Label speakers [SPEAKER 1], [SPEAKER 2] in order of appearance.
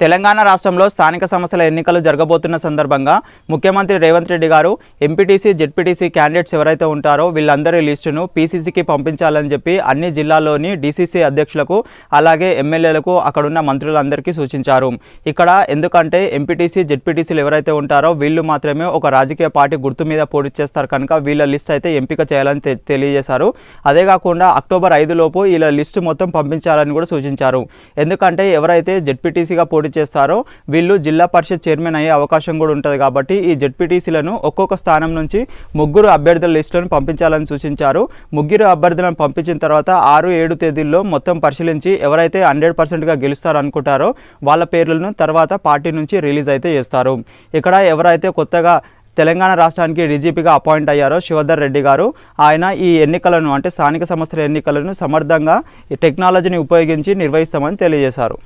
[SPEAKER 1] తెలంగాణ రాష్ట్రంలో స్థానిక సంస్థల ఎన్నికలు జరగబోతున్న సందర్భంగా ముఖ్యమంత్రి రేవంత్ రెడ్డి గారు ఎంపీటీసీ జెడ్పీటీసీ క్యాండిడేట్స్ ఎవరైతే ఉంటారో వీళ్ళందరి లిస్టును పీసీసీకి పంపించాలని చెప్పి అన్ని జిల్లాల్లోని డీసీసీ అధ్యక్షులకు అలాగే ఎమ్మెల్యేలకు అక్కడున్న మంత్రులందరికీ సూచించారు. ఇక్కడ ఎందుకంటే ఎంపీటీసీ జెడ్పీటీసీలు ఎవరైతే ఉంటారో వీళ్ళు మాత్రమే ఒక రాజకీయ పార్టీ గుర్తు మీద పోటీ చేస్తారు కనుక వీళ్ళ లిస్ట్ అయితే ఎంపిక చేయాలని తె- తెలియజేశారు. అదే కాకుండా అక్టోబర్ ఐదు లోపు వీళ్ళ లిస్టు మొత్తం పంపించాలని కూడా సూచించారు. ఎందుకంటే ఎవరైతే జెడ్పీటీసీగా పోటీ చేస్తారో వీళ్ళు జిల్లా పరిషత్ చైర్మన్ అయ్యే అవకాశం కూడా ఉంటుంది కాబట్టి ఈ జెడ్పీటీసీలను ఒక్కొక్క స్థానం నుంచి ముగ్గురు అభ్యర్థుల లిస్టులను పంపించాలని సూచించారు. ముగ్గురు అభ్యర్థులను పంపించిన తర్వాత ఆరు ఏడు తేదీల్లో మొత్తం పరిశీలించి ఎవరైతే హండ్రెడ్ పర్సెంట్గా గెలుస్తారు అనుకుంటారో వాళ్ళ పేర్లను తర్వాత పార్టీ నుంచి రిలీజ్ అయితే చేస్తారు. ఇక్కడ ఎవరైతే కొత్తగా తెలంగాణ రాష్ట్రానికి డీజీపీగా అపాయింట్ అయ్యారో శివధర్ రెడ్డి గారు ఆయన ఈ ఎన్నికలను అంటే స్థానిక సంస్థల ఎన్నికలను సమర్థంగా టెక్నాలజీని ఉపయోగించి నిర్వహిస్తామని తెలియజేశారు.